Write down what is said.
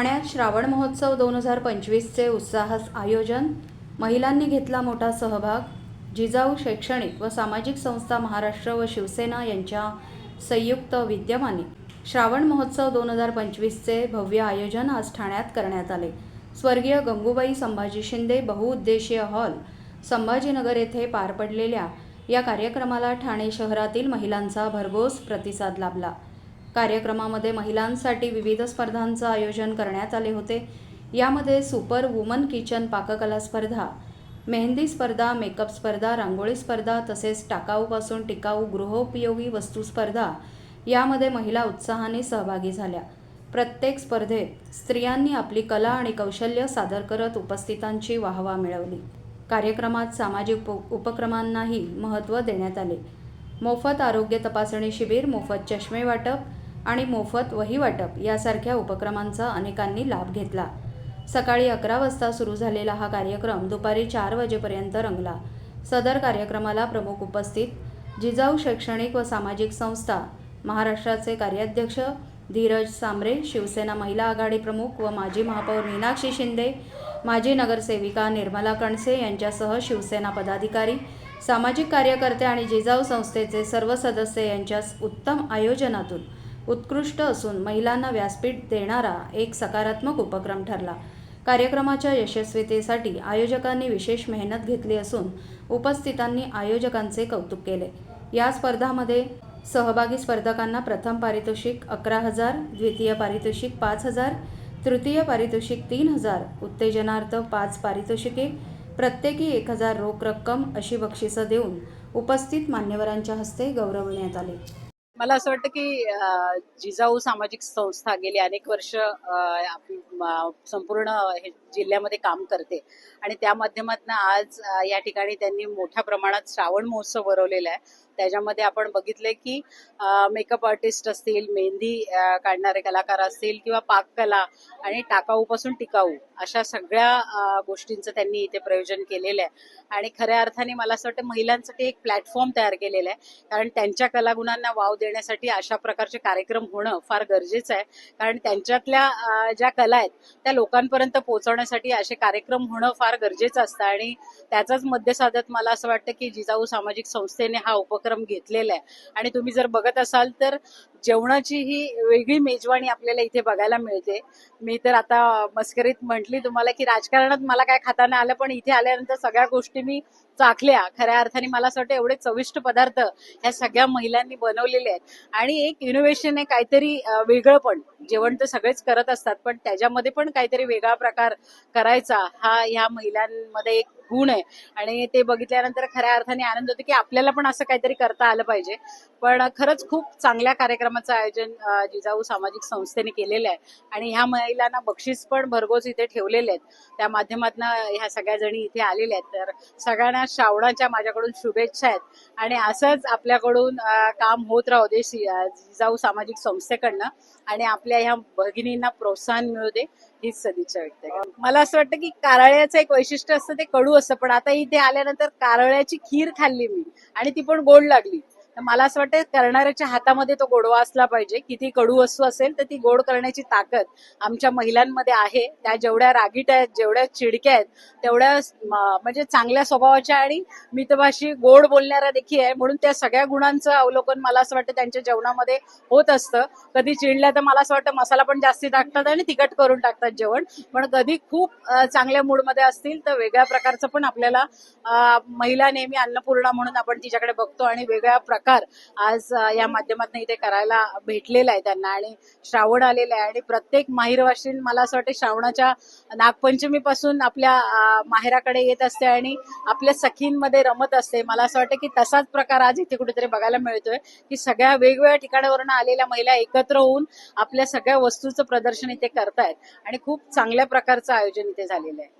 ठाण्यात श्रावण महोत्सव दोन हजार पंचवीसचे उत्साहास आयोजन महिलांनी घेतला मोठा सहभाग जिजाऊ शैक्षणिक व सामाजिक संस्था महाराष्ट्र व शिवसेना यांच्या संयुक्त विद्यमाने श्रावण महोत्सव दोन हजार पंचवीसचे भव्य आयोजन आज ठाण्यात करण्यात आले. स्वर्गीय गंगूबाई संभाजी शिंदे बहुउद्देशीय हॉल संभाजीनगर येथे पार पडलेल्या या कार्यक्रमाला ठाणे शहरातील महिलांचा भरघोस प्रतिसाद लाभला. कार्यक्रमामध्ये महिलांसाठी विविध स्पर्धांचं आयोजन करण्यात आले होते. यामध्ये सुपर वुमन किचन पाककला स्पर्धा मेहंदी स्पर्धा मेकअप स्पर्धा रांगोळी स्पर्धा तसेच टाकाऊपासून टिकाऊ गृहोपयोगी वस्तू स्पर्धा यामध्ये महिला उत्साहाने सहभागी झाल्या. प्रत्येक स्पर्धेत स्त्रियांनी आपली कला आणि कौशल्य सादर करत उपस्थितांची वाहवा मिळवली. कार्यक्रमात सामाजिक उप उपक्रमांनाही महत्त्व देण्यात आले. मोफत आरोग्य तपासणी शिबिर मोफत चष्मे वाटप आणि मोफत वही वाटप यासारख्या उपक्रमांचा अनेकांनी लाभ घेतला. सकाळी अकरा वाजता सुरू झालेला हा कार्यक्रम दुपारी चार वाजेपर्यंत रंगला. सदर कार्यक्रमाला प्रमुख उपस्थित जिजाऊ शैक्षणिक व सामाजिक संस्था महाराष्ट्राचे कार्याध्यक्ष धीरज सांबरे शिवसेना महिला आघाडी प्रमुख व माजी महापौर मीनाक्षी शिंदे माजी नगरसेविका निर्मला कणसे यांच्यासह शिवसेना पदाधिकारी सामाजिक कार्यकर्ते आणि जिजाऊ संस्थेचे सर्व सदस्य यांच्या उत्तम आयोजनातून उत्कृष्ट असून महिलांना व्यासपीठ देणारा एक सकारात्मक उपक्रम ठरला. कार्यक्रमाच्या यशस्वीतेसाठी आयोजकांनी विशेष मेहनत घेतली असून उपस्थितांनी आयोजकांचे कौतुक केले. या स्पर्धामध्ये सहभागी स्पर्धकांना प्रथम पारितोषिक अकरा हजार द्वितीय पारितोषिक पाच हजार तृतीय पारितोषिक तीन हजार उत्तेजनार्थ पाच पारितोषिके प्रत्येकी एक हजार रोख रक्कम अशी बक्षिसं देऊन उपस्थित मान्यवरांच्या हस्ते गौरवण्यात आले. मला असं वाटतं की जिजाऊ सामाजिक संस्था गेली अनेक वर्ष संपूर्ण जिल्ह्यामध्ये काम करते. आणि त्या माध्यमातून आज या ठिकाणी त्यांनी मोठ्या प्रमाणात श्रावण महोत्सव भरवलेला आहे. त्याच्यामध्ये आपण बघितलंय की मेकअप आर्टिस्ट असतील मेहंदी काढणारे कलाकार असतील किंवा पाककला आणि टाकाऊपासून टिकाऊ अशा सगळ्या गोष्टींचं त्यांनी इथे प्रयोजन केलेलं आहे. आणि खऱ्या अर्थाने मला असं वाटतं महिलांसाठी एक प्लॅटफॉर्म तयार केलेला आहे. कारण त्यांच्या कलागुणांना वाव देण्यासाठी अशा प्रकारचे कार्यक्रम होणं फार गरजेचं आहे. कारण त्यांच्यातल्या ज्या कला आहेत त्या लोकांपर्यंत पोहोचवण्यासाठी असे कार्यक्रम होणं फार गरजेचं असतं. आणि त्याचाच मध्य साधत मला असं वाटतं की जिजाऊ सामाजिक संस्थेने हा उपक्रम घेतलेला आहे. आणि तुम्ही जर बघत असाल तर जेवणाची ही वेगळी मेजवानी आपल्याला इथे बघायला मिळते. मी तर आता मस्करीत म्हटली तुम्हाला की राजकारणात मला काय खाताना आलं पण इथे आल्यानंतर सगळ्या गोष्टी मी चाखल्या खऱ्या अर्थाने मला असं वाटतं एवढे चविष्ट पदार्थ ह्या सगळ्या महिलांनी बनवलेले आहेत. आणि एक इनोव्हेशन आहे काहीतरी वेगळं पण. जेवण तर सगळेच करत असतात पण त्याच्यामध्ये पण काहीतरी वेगळा प्रकार करायचा हा ह्या महिलांमध्ये एक गुण आहे आणि ते बघितल्यानंतर खऱ्या अर्थाने आनंद होतो की आपल्याला पण असं काहीतरी करता आलं पाहिजे. पण खरंच खूप चांगल्या कार्यक्रमाचं आयोजन जिजाऊ सामाजिक संस्थेने केलेलं आहे. आणि ह्या महिलांना बक्षीस पण भरघोस इथे ठेवलेले आहेत. त्या माध्यमातून ह्या सगळ्या जणी इथे आलेल्या आहेत. तर सगळ्यांना श्रावणाच्या माझ्याकडून शुभेच्छा आहेत. आणि असंच आपल्याकडून काम होत राहू दे जिजाऊ सामाजिक संस्थेकडनं. आणि आपल्या ह्या भगिनींना प्रोत्साहन मिळू दे. हीच सदिच्छा व्यक्त मला असं वाटतं की कारळ्याचं एक वैशिष्ट्य असतं ते कडू असतं. पण आता इथे आल्यानंतर कारळ्याची खीर खाल्ली मी आणि ती पण गोड लागली. तर मला असं वाटतं करणाऱ्याच्या हातामध्ये तो गोडवा असला पाहिजे. किती कडू वस्तू असेल तर ती गोड करण्याची ताकद आमच्या महिलांमध्ये आहे. त्या जेवढ्या रागीट आहेत जेवढ्या चिडक्या आहेत तेवढ्या म्हणजे चांगल्या स्वभावाच्या आणि मितभाषी गोड बोलणाऱ्या देखील आहे. म्हणून त्या सगळ्या गुणांचं अवलोकन मला असं वाटतं त्यांच्या जेवणामध्ये होत असतं. कधी चिडल्या तर मला असं वाटतं मसाला पण जास्ती टाकतात आणि तिखट करून टाकतात जेवण. पण कधी खूप चांगल्या मूडमध्ये असतील तर वेगळ्या प्रकारचं पण आपल्याला महिला नेहमी अन्नपूर्णा म्हणून आपण तिच्याकडे बघतो आणि वेगळ्या प्रकार आज या माध्यमातून इथे करायला भेटलेला आहे त्यांना. आणि श्रावण आलेलं आहे आणि प्रत्येक माहीरवाशीन मला असं वाटतं श्रावणाच्या नागपंचमीपासून आपल्या माहेराकडे येत असते आणि आपल्या सखींमध्ये रमत असते. मला असं वाटतं की तसाच प्रकार आज इथे कुठेतरी बघायला मिळतोय की सगळ्या वेगवेगळ्या ठिकाणावरून आलेल्या महिला एकत्र होऊन आपल्या सगळ्या वस्तूचं प्रदर्शन इथे करतायत. आणि खूप चांगल्या प्रकारचं आयोजन इथे झालेलं आहे.